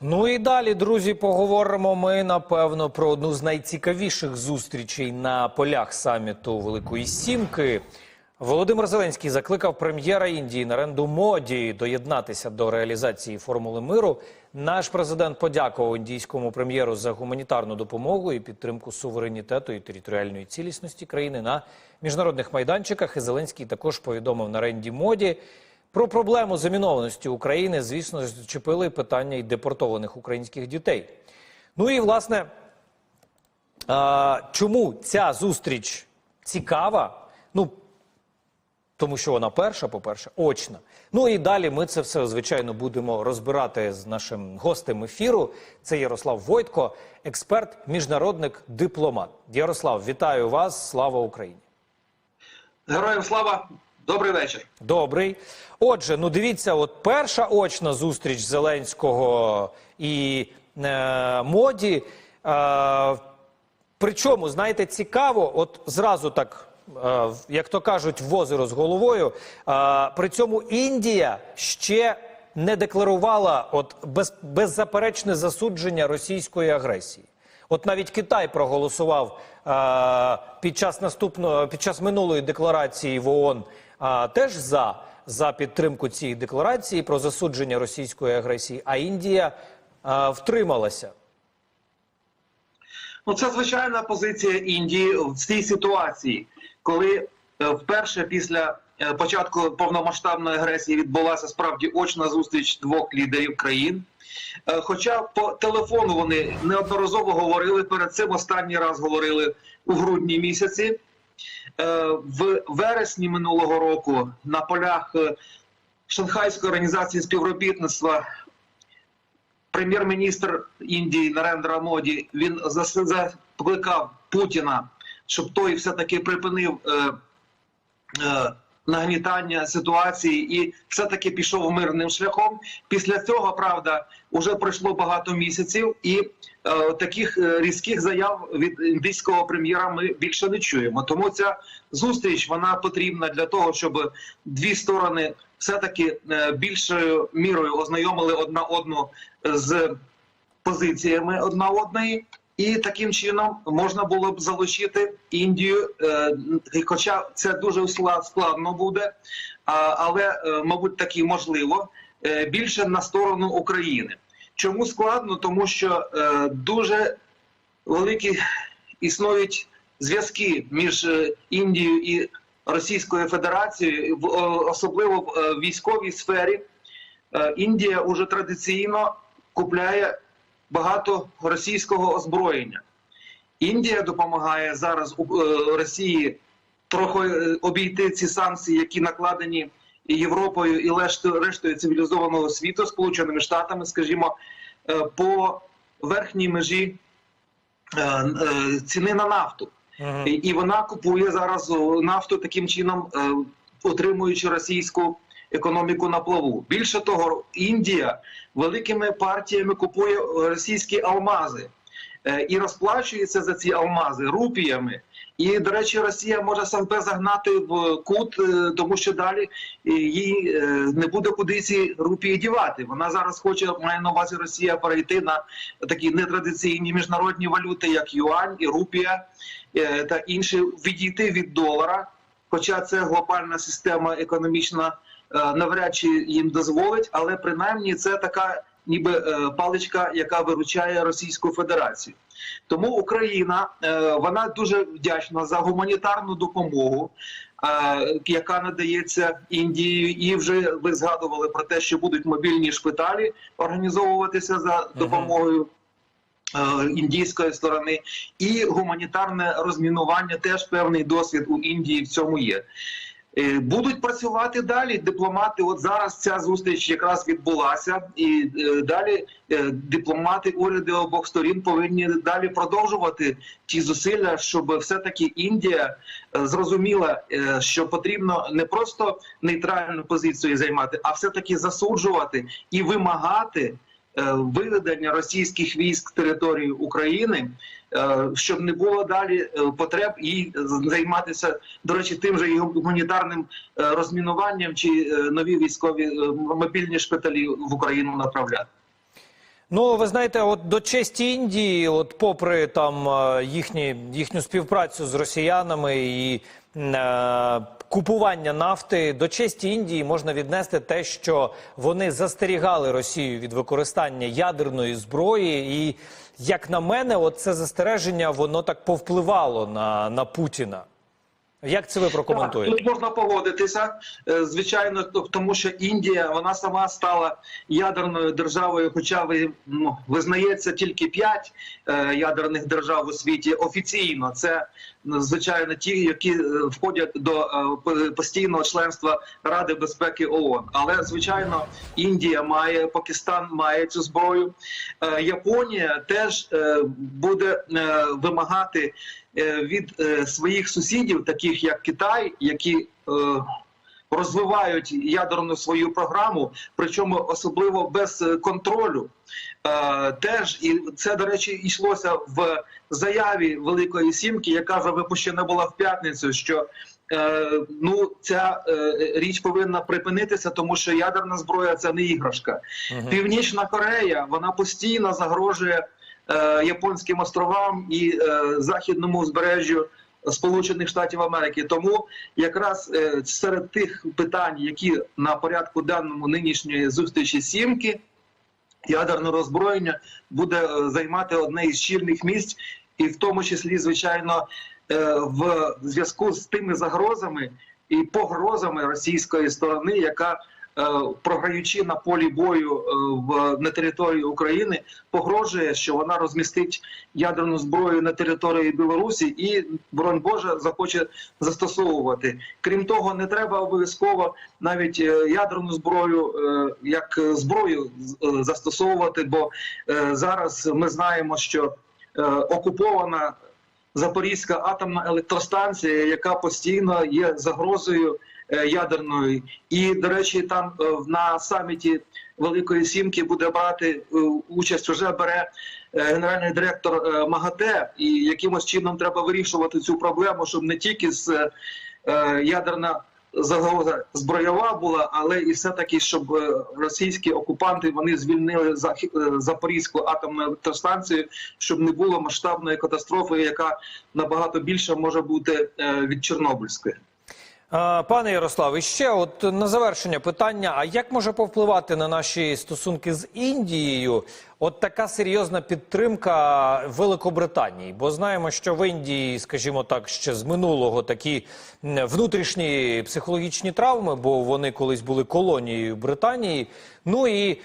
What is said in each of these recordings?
Ну і далі, друзі, поговоримо ми напевно про одну з найцікавіших зустрічей на полях саміту Великої Сімки. Володимир Зеленський закликав прем'єра Індії Наренду Моді доєднатися до реалізації формули миру. Наш президент подякував індійському прем'єру за гуманітарну допомогу і підтримку суверенітету і територіальної цілісності країни на міжнародних майданчиках. І Зеленський також повідомив Наренді Моді. Про проблему замінованості України, звісно, зачепили питання і депортованих українських дітей. Ну і власне, чому ця зустріч цікава? Ну, тому що вона перша, по-перше, очна. Ну і далі ми це все, звичайно, будемо розбирати з нашим гостем ефіру. Це Ярослав Войтко, експерт, міжнародник, дипломат. Ярослав, вітаю вас! Слава Україні! Героям слава, добрий вечір. Добрий. Отже, ну дивіться, от перша очна зустріч Зеленського і е, моді. Е, причому, знаєте, цікаво, от зразу так, е, як то кажуть, в озеро з головою. Е, при цьому Індія ще не декларувала от без, беззаперечне засудження російської агресії. От навіть Китай проголосував е, під час наступного під час минулої декларації в ООН е, теж за, за підтримку цієї декларації про засудження російської агресії, а Індія е, втрималася. Ну, це звичайна позиція Індії в цій ситуації, коли е, вперше після е, початку повномасштабної агресії відбулася справді очна зустріч двох лідерів країн. Е, Хоча по телефону вони неодноразово говорили перед цим останній раз говорили у грудні місяці. Е, В вересні минулого року на полях е, Шанхайської організації співробітництва прем'єр-міністр Індії Нарендра Моді він закликав Путіна, щоб той все-таки припинив е, е, нагнітання ситуації і все-таки пішов мирним шляхом. Після цього, правда, вже пройшло багато місяців, і е, таких е, різких заяв від індійського прем'єра ми більше не чуємо. Тому ця зустріч вона потрібна для того, щоб дві сторони все-таки е, більшою мірою ознайомили одна одну з позиціями одна одної. І таким чином можна було б залучити Індію, е, хоча це дуже складно буде, але е, мабуть таки можливо е, більше на сторону України. Чому складно? Тому що дуже великі існують зв'язки між Індією і Російською Федерацією, особливо в військовій сфері. Індія уже традиційно купляє багато російського озброєння. Індія допомагає зараз у- е, Росії трохи е, обійти ці санкції, які накладені Європою і рештою, цивілізованого світу, Сполученими Штатами, скажімо, е, по верхній межі ціни на нафту. Мгм. І- вона купує зараз нафту таким чином, отримуючи російську економіку на плаву. Більше того, Індія великими партіями купує російські алмази е, і розплачується за ці алмази рупіями. І, до речі, Росія може себе загнати в кут, е, тому що далі е, їй не буде куди ці рупії дівати. Вона зараз хоче, має на увазі Росія перейти на такі нетрадиційні міжнародні валюти, як юань і рупія та інші, відійти від долара. Хоча це глобальна система економічна навряд чи їм дозволить, але принаймні це така ніби е, паличка, яка виручає Російську Федерацію. Тому Україна е, вона дуже вдячна за гуманітарну допомогу, е, яка надається Індією. І вже ви згадували про те, що будуть мобільні шпиталі організовуватися за допомогою. е, Індійської сторони і гуманітарне розмінування теж певний досвід у Індії в цьому є. Е, Будуть працювати далі дипломати. От зараз ця зустріч якраз відбулася, і е, далі е, дипломати, уряди обох сторін повинні далі продовжувати ті зусилля, щоб все-таки Індія е, зрозуміла, що потрібно не просто нейтральну позицію займати, а все-таки засуджувати і вимагати виведення російських військ з території України, е, щоб не було далі е, потреб і займатися, до речі, тим же і гуманітарним е, розмінуванням чи е, нові військові е, мобільні шпиталі в Україну направляти. Ну, ви знаєте, от до честі Індії, от попри там е, їхні, їхню співпрацю з росіянами і е, купування нафти, до честі Індії можна віднести те, що вони застерігали Росію від використання ядерної зброї, і як на мене, от це застереження воно так повпливало на, на Путіна. Як це ви прокоментуєте? Так, можна погодитися. Е, Звичайно, то- тому що Індія вона сама стала ядерною державою, хоча ви, ну, визнається тільки п'ять е, ядерних держав у світі офіційно. Це звичайно ті, які е, входять до е, постійного членства Ради безпеки ООН. Але звичайно, Індія має Пакистан має цю зброю. Е, Японія теж буде вимагати від своїх сусідів, таких як Китай, які розвивають ядерну свою програму, причому особливо без контролю. Е, Теж і це, до речі, йшлося в заяві Великої Сімки, яка вже випущена була в п'ятницю. що Е, ну, ця е, річ повинна припинитися, тому що ядерна зброя це не іграшка. Мгм. Північна Корея вона постійно загрожує е, японським островам і е, західному узбережжю Сполучених Штатів Америки. Тому якраз е, серед тих питань, які на порядку денному нинішньої зустрічі сімки, ядерне роззброєння буде е, займати одне із чільних місць, і в тому числі, звичайно, е, в зв'язку з тими загрозами і погрозами російської сторони, яка програючи на полі бою е, на території України, погрожує, що вона розмістить ядерну зброю на території Білорусі і, боронь Боже, захоче застосовувати. Крім того, не треба обов'язково навіть е, ядерну зброю е, як е, зброю е, застосовувати, бо е, зараз ми знаємо, що е, окупована Запорізька атомна електростанція, яка постійно є загрозою е, ядерною. І, до речі, там е, на саміті Великої Сімки буде брати е, участь, вже бере генеральний директор МАГАТЕ, і якимось чином треба вирішувати цю проблему, щоб не тільки з ядерна загроза зброєва була, але і все таки, щоб російські окупанти вони звільнили Запорізьку атомну електростанцію, щоб не було масштабної катастрофи, яка набагато більше може бути від Чорнобильської. Пане Ярославе, ще от на завершення питання: а як може повпливати на наші стосунки з Індією? От така серйозна підтримка Великобританії? Бо знаємо, що в Індії, скажімо так, ще з минулого такі внутрішні психологічні травми, бо вони колись були колонією Британії. Ну і е,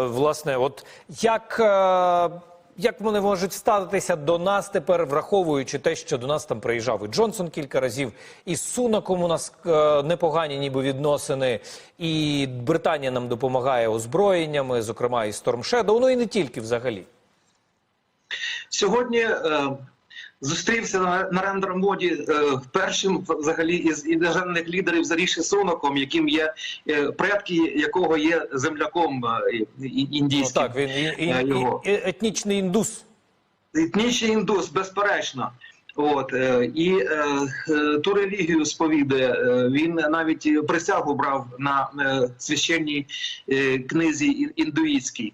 власне, от як. Е, як вони можуть ставитися до нас тепер, враховуючи те, що до нас там приїжджав і Джонсон кілька разів, і Сунаком у нас е, непогані ніби відносини, і Британія нам допомагає озброєннями, зокрема і Storm Shadow, ну і не тільки взагалі. Сьогодні е, зустрівся на на Моді е, першим взагалі із іноземних лідерів за Соноком, яким є е, предки якого є земляком е, і- і- Ну індійським. так, він і, і, Е, і, його. і етнічний індус. етнічний індус, безперечно. От е, і е, е, ту релігію сповідує. Е, він навіть присягу брав на священній книзі ін- індуїстській.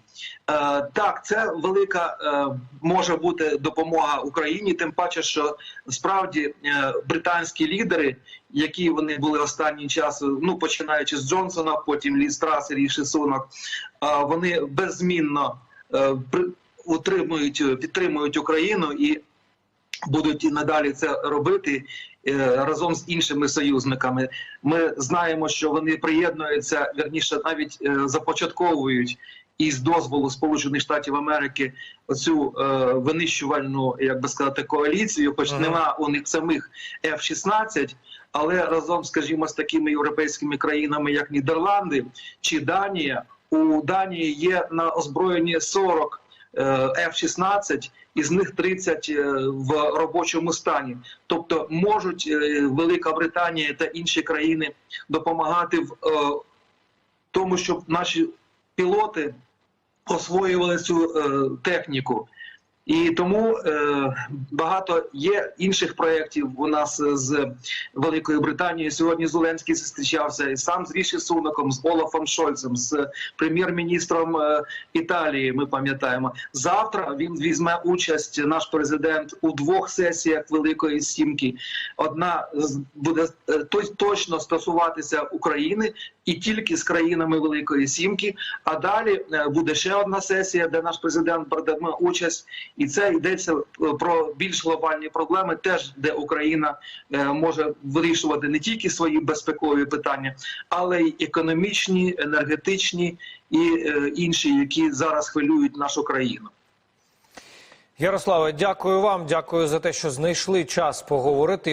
Е, так, це велика е, може бути допомога Україні, тим паче, що справді е, британські лідери, які вони були останній час, ну починаючи з Джонсона, потім Лі Страс, Ріші Сунок, е, вони беззмінно е, при- утримують, підтримують Україну і будуть і надалі це робити е, разом з іншими союзниками. Ми знаємо, що вони приєднуються, верніше навіть е, започатковують із дозволу Сполучених Штатів Америки оцю е, винищувальну, як би сказати, коаліцію, хоч Ага. нема у них самих F-16, але разом, скажімо, з такими європейськими країнами, як Нідерланди чи Данія, у Данії є на озброєнні 40 е, F-16, із них 30 е, в робочому стані. Тобто можуть е, Велика Британія та інші країни допомагати в е, тому, щоб наші пілоти освоювали цю е, техніку. І тому е, багато є інших проєктів у нас з Великою Британією. Сьогодні Зеленський зустрічався і сам з Ріші Сунаком, з Олафом Шольцем, з прем'єр-міністром е, Італії. Ми пам'ятаємо. Завтра він візьме участь, наш президент, у двох сесіях Великої Сімки. Одна буде е, точно стосуватися України і тільки з країнами Великої Сімки. А далі е, буде ще одна сесія, де наш президент братиме участь, і це йдеться е, про більш глобальні проблеми, теж де Україна е, може вирішувати не тільки свої безпекові питання, але й економічні, енергетичні і інші, які зараз хвилюють нашу країну. Ярославе, дякую вам. Дякую за те, що знайшли час поговорити.